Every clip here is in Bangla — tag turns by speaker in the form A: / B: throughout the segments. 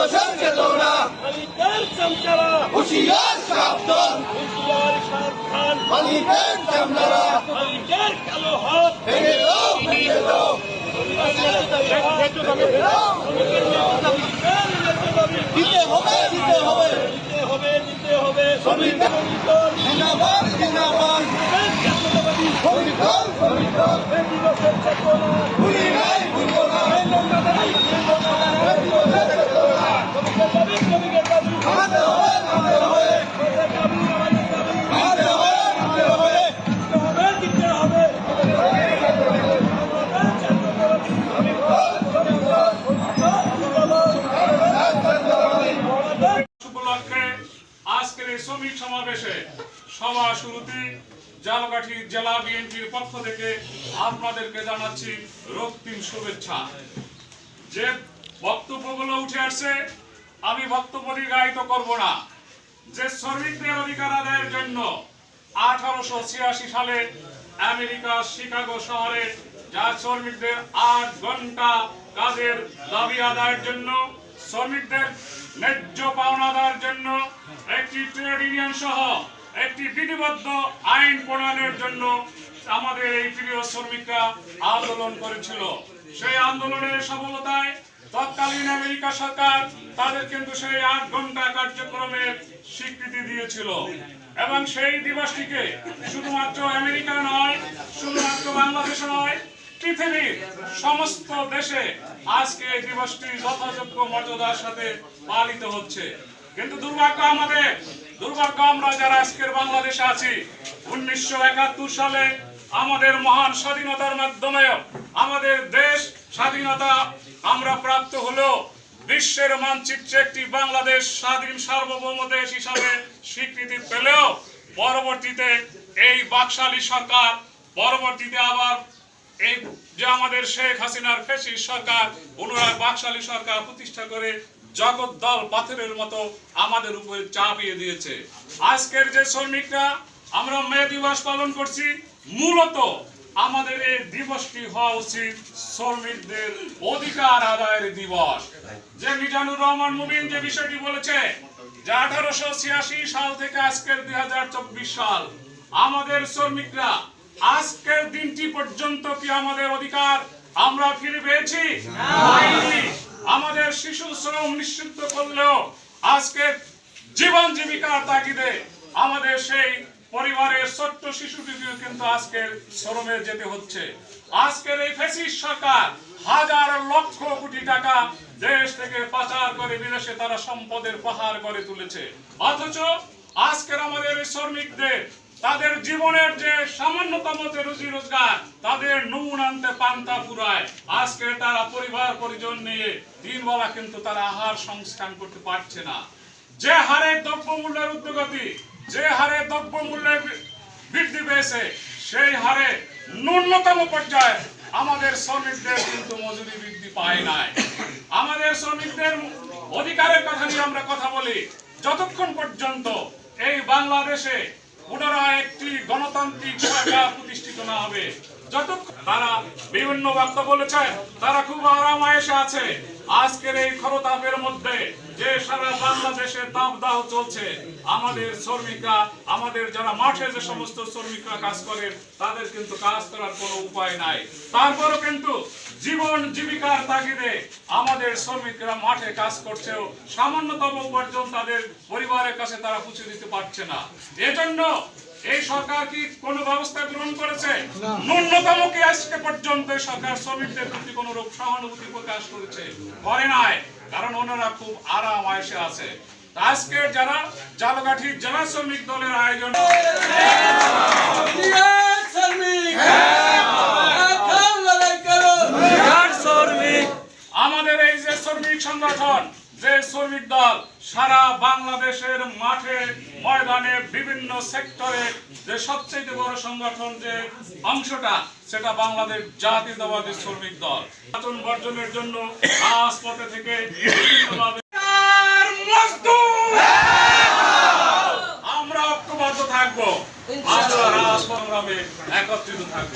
A: দিবসের চেতনা
B: মালিকের চামচারা।
A: হুশিয়ার সাবধান।
B: হুঁশিয়ার সাবধান।
A: মালিকের চামড়া
B: মালিকের কালো হাত।
A: ভেঙে দাও ভেঙে দাও। দিতে হবে দিতে হবে।
B: দিতে হবে দিতে হবে।
A: শ্রমিকদের জিন্দাবাদ জিন্দাবাদ। শ্রমিকদল শ্রমিকদল। ভুলি নাই ভুলবো না।
C: শ্রমিক সমাবেশে সভা শুরুতে জালকাঠি জেলা বিএনপির পক্ষ থেকে আপনাদেরকে জানাচ্ছি রক্তিম শুভেচ্ছা। যে বক্তব্যগুলো উঠে আসছে আমি বক্তব্য দীর্ঘায়িত করব না। যে শ্রমিকদের অধিকার আদায়ের জন্য আঠারোশো ছিয়াশি সালে আমেরিকা, শিকাগো শহরে যা শ্রমিকদের আট ঘণ্টা কাজের দাবি আদায়ের জন্য, শ্রমিকদের ন্যায্য পাওনা আদায়ের জন্য, একটি ট্রেড ইউনিয়ন সহ একটি বিধিবদ্ধ আইন প্রণয়নের জন্য আমাদের এই প্রিয় শ্রমিকরা আন্দোলন করেছিল। সেই আন্দোলনের সফলতায় তৎকালীন আমেরিকা সরকার তাদের কিন্তু সেই আট ঘণ্টা কার্যক্রমের স্বীকৃতি দিয়েছিল। এবং সেই দিবসটিকে শুধুমাত্র আমেরিকা নয়, শুধুমাত্র বাংলাদেশ নয়, পৃথিবীর সমস্ত দেশে আজকে এই দিবসটি যথাযোগ্য মর্যাদার সাথে পালিত হচ্ছে। কিন্তু দুর্ভাগ্য আমাদের, দুর্ভাগ্য আমরা যারা আজকের বাংলাদেশে আছি, উনিশশো একাত্তর সালে আমাদের মহান স্বাধীনতার মাধ্যমে আমাদের দেশ স্বাধীনতা আমরা প্রাপ্ত হলেও বিশ্বের মানচিত্রে একটি বাংলাদেশ স্বাধীন সার্বভৌম দেশ হিসাবে স্বীকৃতি পেলেও পরবর্তীতে এই বাকশালী সরকার, পরবর্তীতে আবার এই যে আমাদের শেখ হাসিনার ফেসি সরকার, পুনরায় বাকশালী সরকার প্রতিষ্ঠা করে জগৎ দল পাথরের মতো আমাদের উপরে চাপিয়ে দিয়েছে। আজকের যে শ্রমিকরা, আমরা মে দিবস পালন করছি, মূলত আমাদের এই দিবসটি হওয়া উচিত শ্রমিকদের অধিকার আদায়ের দিবস। যে মিজানুর রহমান মুবিন যে বিষয়টি বলেছে যে আঠারোশো ছিয়াশি সাল থেকে আজকের দুই সাল, আমাদের শ্রমিকরা আজকের দিনটি পর্যন্ত কি আমাদের অধিকার? আমরা ফিরে পেয়েছি? আমাদের শিশু শ্রম নিষিদ্ধ করলেও আজকে জীবন জীবিকার তাগিদে আমাদের সেই পরিবারের ছোট্ট শিশুটিকেও কিন্তু আজকের শ্রমে যেতে হচ্ছে। আজকের এই ফেসিস সরকার হাজার লক্ষ কোটি টাকা দেশ থেকে পাচার করে বিদেশে তারা সম্পদের পাহাড় করে তুলেছে। অথচ আজকের আমাদের এই শ্রমিকদের, তাদের জীবনের যে সামান্যতম যে রুজি রোজগার তাদের নুন আনতে পান্তা পুরায়। আজকে তারা পরিবার পরিজন নিয়ে তিন বেলা কিন্তু তারা আহার সংস্থান করতে পারছে না। যে হারে দ্রব্যমূল্যের উদ্যোগতি যে হারে দ্রব্যমূল্যের বৃদ্ধি পেয়েছে, সেই হারে ন্যূনতম পর্যায়ে আমাদের শ্রমিকদের কিন্তু মজুরি বৃদ্ধি পায় নাই। আমাদের শ্রমিকদের অধিকারের কথা নিয়ে আমরা কথা বলি। যতক্ষণ পর্যন্ত এই বাংলাদেশে পুনরায় একটি গণতান্ত্রিক সরকার প্রতিষ্ঠিত না হবে, যতক্ষণ তারা বিভিন্ন বক্তব্য বলেছে তারা খুব আরাম আয়েসে আছে। আজকের এই খরতাপের মধ্যে যে সারা বাংলাদেশে তাপদাহ চলছে, আমাদের শ্রমিকরা, আমাদের যারা মাঠে যে সমস্ত শ্রমিকরা কাজ করে, তাদের কিন্তু কাজ করার কোনো উপায় নাই। তারপরও কিন্তু জীবন জীবিকার তাগিদে আমাদের শ্রমিকরা মাঠে কাজ করছেও সামান্যতম উপার্জন তাদের পরিবারের কাছে তারা পৌঁছে দিতে পারছে না। এজন্য এই সরকার কি কোন ব্যবস্থা গ্রহণ করেছে? ন্যূনতম কি আজকে পর্যন্ত এই সরকার শ্রমিকদের প্রতি কোন রূপ সহানুভূতি প্রকাশ করেছে? করে নাই কারণ ওনারা খুব আরাম আয়সে আছে। আজকে যারা জালকাঠি জেলা শ্রমিক দলের আয়োজন আমাদের এই যে শ্রমিক সংগঠন যে শ্রমিক দল সারা বাংলাদেশের মাঠে ময়দানে বিভিন্ন সেক্টরে যে সবচেয়ে বড় সংগঠন যে অংশটা সেটা বাংলাদেশ জাতীয়তাবাদী শ্রমিক দল। নির্বাচন বর্জনের জন্য রাজপথে থেকে আমরা ঐক্যবদ্ধ থাকব। আমরা রাজপথ একত্রিত থাকব।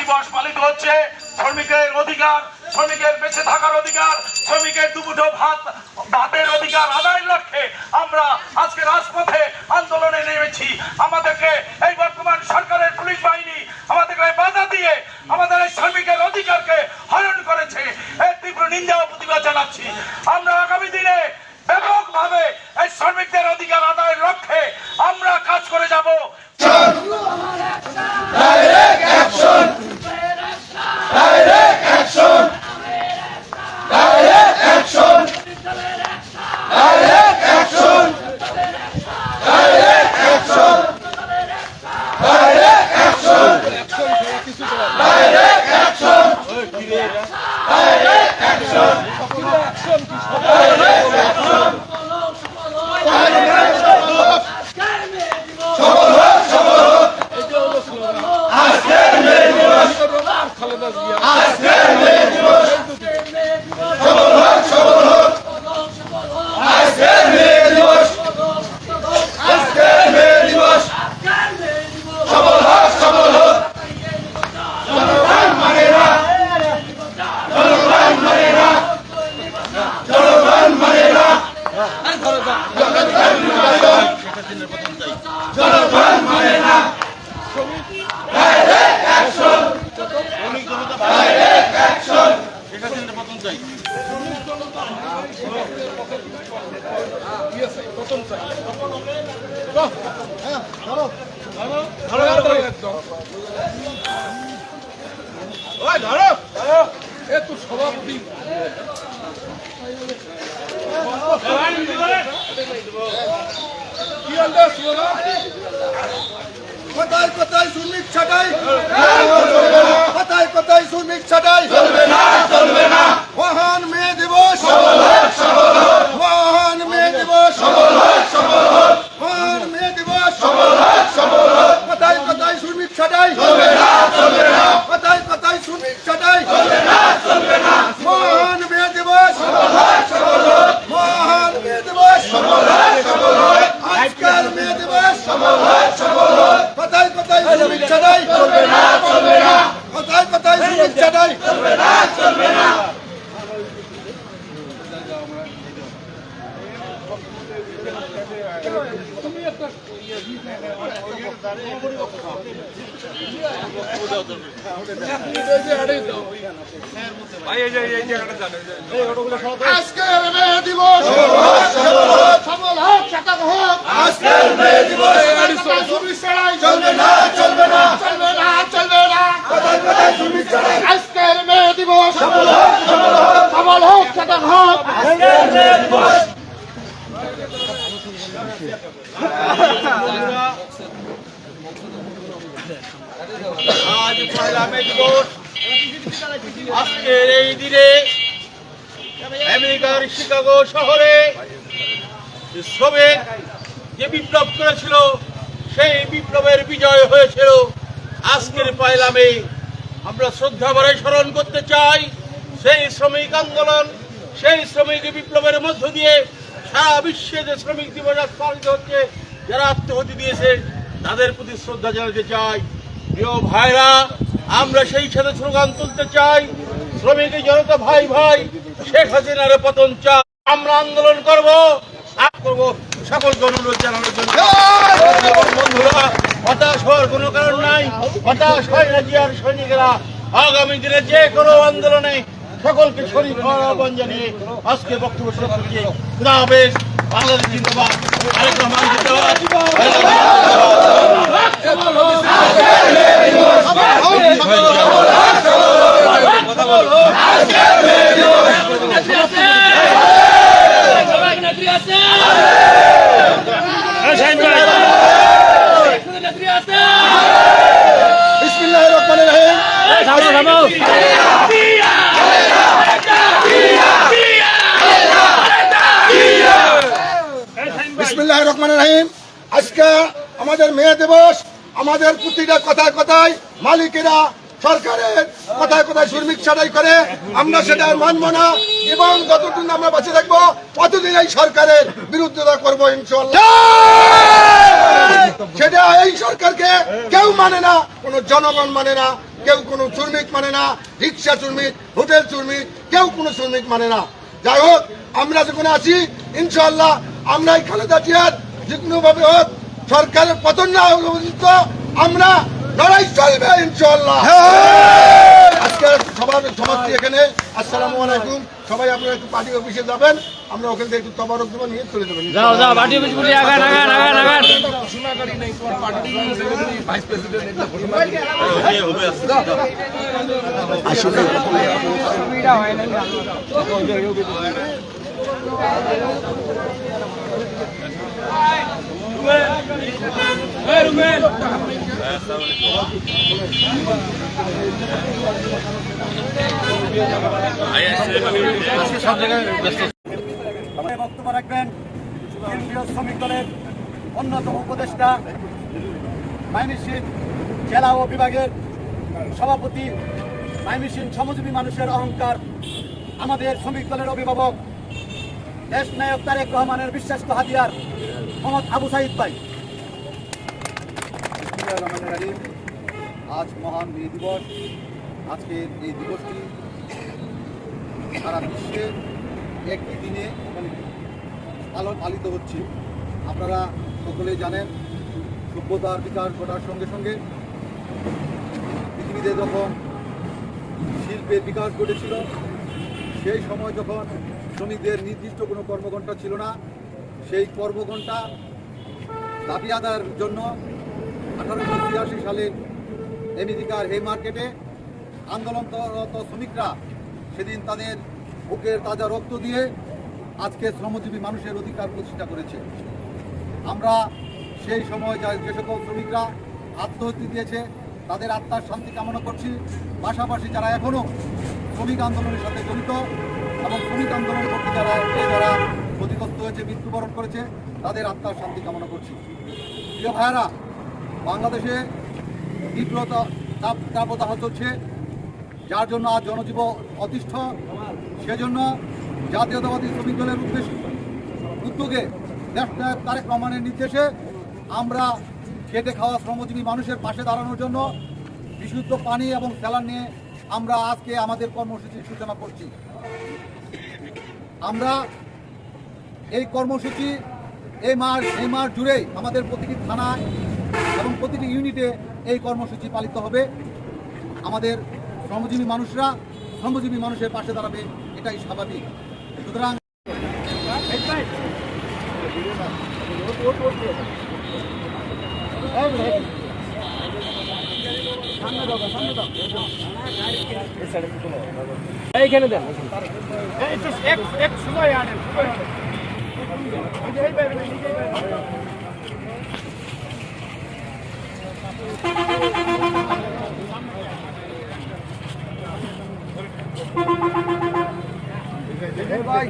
D: দিবস পালিত হচ্ছে। শ্রমিকের অধিকার, শ্রমিকের বেঁচে থাকার অধিকার, শ্রমিকের দুমুঠো ভাত, ভাতের অধিকার আদায়ের লক্ষ্যে আমরা আজকে রাজপথে আন্দোলনে নেমেছি। আমাদেরকে 啊！
A: কোথায় কোথায়? শ্রমিক ছাটাই কোথায় কোথায় শ্রমিক ছাটাই মহান মে দিবস মহান মে দিবস মহান মে দিবস কোথায় কোথায় শ্রমিক ছাটাই কোথায় কোথায় শ্রমিক ছাটাই মহান মে দিবস মহান মে দিবস আজকাল মে দিবস কোথায় কোথায় শ্রমিক ছাটাই কোথায় কোথায় শ্রমিক ছাটাই আজকের মে দিবস সফল হোক শতক হোক আজকের মে দিবস শ্রমিক ছাড়াই চলবে না চলবে না চলবে না চলবে না কোথায় কোথায় শ্রমিক ছাড়াই আজকের মে দিবস সফল হোক সফল হোক শতক হোক
D: আজ পয়লা মে দিবস আজকের এই দিনে আমেরিকার শিকাগো শহরে শ্রমিক যে বিপ্লব করেছিল, সেই বিপ্লবের বিজয় হয়েছিল। আজকের পয়লা মে আমরা শ্রদ্ধা ভরে স্মরণ করতে চাই, সেই শ্রমিক আন্দোলন, সেই শ্রমিক বিপ্লবের মধ্য দিয়ে সারা বিশ্বে যে শ্রমিক দিবস পালিত হচ্ছে, যারা আত্মহতি দিয়েছে, তাদের প্রতি শ্রদ্ধা জানাতে চাই। প্রিয় ভাইরা, আমরা সেই সাথে স্লোগান তুলতে চাই। শ্রমিক জনতা ভাই ভাই, শেখ হাসিনার পতন চাই। আমরা আন্দোলন করব করব সকলকে অনুরোধ জানানোর জন্য। বন্ধুরা হতাশ হওয়ার কোনো কারণ নাই। হতাশ হয় না জিয়ার সৈনিকেরা। আগামী দিনে যে কোনো আন্দোলনে সকলকে শরীর হওয়ার আহ্বান জানিয়ে আজকে বক্তব্য করছি। খুদা হাফেজ বাংলাদেশ জিন্দাবাদ। আরেক রহমান জিন্দাবাদ।
A: বিসমিল্লাহির রহমানির রহিম। বিসমিল্লাহির রহমানির রহিম। আজকে আমাদের মেয়ে দিবস আমাদের প্রতিটা কথায় কথায় মালিকেরা সরকারের কথায় কথায় শ্রমিক ছাড়াই করে, আমরা সেটা মানবো না। এবং যতদিন আমরা বেঁচে থাকব, ততদিন এই সরকারের বিরুদ্ধতা করব ইনশাল্লাহ সেটা এই সরকারকে কেউ মানে না, কোনো জনগণ মানে না, কেউ কোনো শ্রমিক মানে না, রিক্সা শ্রমিক, হোটেল শ্রমিক, কেউ কোনো শ্রমিক মানে না। যাই হোক, আমরা যখন আছি ইনশাল্লাহ আমরা এই খালেদা জিয়ার যে কোনো ভাবে হোক, সরকারের পতন না আমরা লড়াই চলবে ইনশাল্লাহ আজকে সবার সমাপ্তি এখানে। আসসালামু আলাইকুম। সবাই আপনারা একটু পার্টি অফিসে যাবেন। আমরা ওখান থেকে একটু তবারক দেবো নিয়ে চলে যাবেন
E: যাও যাও বাটি বুঝি বুঝি আগান আগান আগান আগান।
F: আমাদের বক্তব্য রাখবেন কেন্দ্রীয় শ্রমিক দলের অন্যতম উপদেষ্টা মাইমিসিন জেলা ও বিভাগের সভাপতি মাইমিসিন শ্রমজীবী মানুষের অহংকার আমাদের শ্রমিক দলের অভিভাবক দেশ নায়ক তারেক রহমানের বিশ্বাস্ত হাতিয়ার মোহাম্মদ আবু সাইদ ভাই। আজ মহান মে দিবস, আজকের এই দিবসটি সারা বিশ্বে একই দিনে পালন পালিত হচ্ছে আপনারা সকলেই জানেন, সভ্যতার বিকাশ ঘটার সঙ্গে সঙ্গে পৃথিবীতে যখন শিল্পের বিকাশ ঘটেছিল, সেই সময় যখন শ্রমিকদের নির্দিষ্ট কোনো কর্মঘণ্টা ছিল না। সেই কর্মঘণ্টা দাবি আদায়ের জন্য আঠারোশো ছিয়াশি সালে আমেরিকার হে মার্কেটে আন্দোলনরত শ্রমিকরা সেদিন তাদের বুকের তাজা রক্ত দিয়ে আজকে শ্রমজীবী মানুষের অধিকার প্রতিষ্ঠা করেছে। আমরা সেই সময় যা যে সকল শ্রমিকরা আত্মহত্যা দিয়েছে, তাদের আত্মার শান্তি কামনা করছি। পাশাপাশি যারা এখনও শ্রমিক আন্দোলনের সাথে জড়িত এবং শ্রমিক আন্দোলন করতে যারা যারা ক্ষতিগ্রস্ত হয়েছে, মৃত্যুবরণ করেছে, তাদের আত্মার শান্তি কামনা করছি। প্রিয় ভাইয়ারা, বাংলাদেশে তীব্রতা তাপ তাপদাহ চলছে। যার জন্য আজ জনজীব অতিষ্ঠ, সেজন্য জাতীয়তাবাদী শ্রমিক দলের উদ্দেশ্য উদ্যোগে দেশনায়ক তারেক রহমানের নির্দেশে আমরা খেটে খাওয়া শ্রমজীবী মানুষের পাশে দাঁড়ানোর জন্য বিশুদ্ধ পানি এবং স্যালান নিয়ে আমরা আজকে আমাদের কর্মসূচির সূচনা করছি। আমরা এই কর্মসূচি এই মাস এই মাস জুড়েই আমাদের প্রতিটি থানায় এবং প্রতিটি ইউনিটে এই কর্মসূচি পালিত হবে। আমাদের শ্রমজীবী মানুষরা, শ্রমজীবী মানুষের পাশে দাঁড়াবে, এটাই স্বাভাবিক। সুতরাং
E: এইখানে দেন
F: ভাই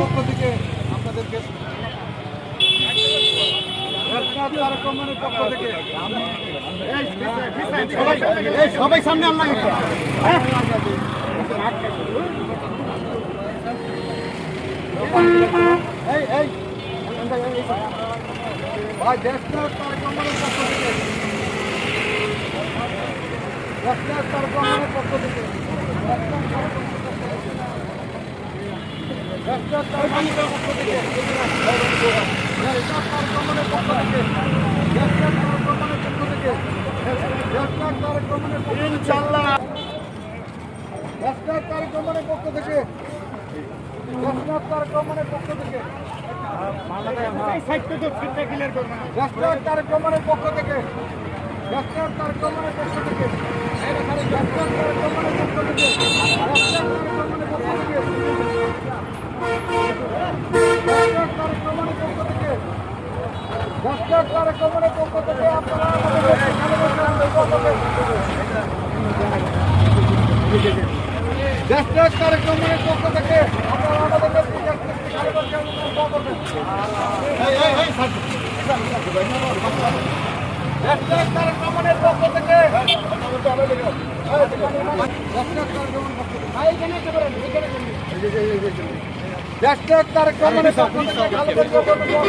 F: পক্ষ থেকে আপনাদেরকে কার্যক্রমের পক্ষ থেকে এই, এই, সবাই সামনে আল্লাহ এই এই ভাই দেশটা দেশটা কার্যক্রমের পক্ষ থেকে দেশটা দেশটা কার্যক্রমের পক্ষ থেকে পক্ষ থেকে পক্ষ থেকে কার্যক্রমের পক্ষ থেকে রাষ্ট্রের কার্যক্রমের পক্ষ থেকে রাষ্ট্রের কার্যক্রমের পক্ষ থেকে রাষ্ট্রের কার্যক্রমের পক্ষ থেকে রাষ্ট্রের কার্যক্রমের রাষ্ট্রের কার্যক্রমের পক্ষ থেকে আপনারা আমাদের কার্যক্রমের পক্ষ থেকে দশটার কার্যক্রমের পক্ষ থেকে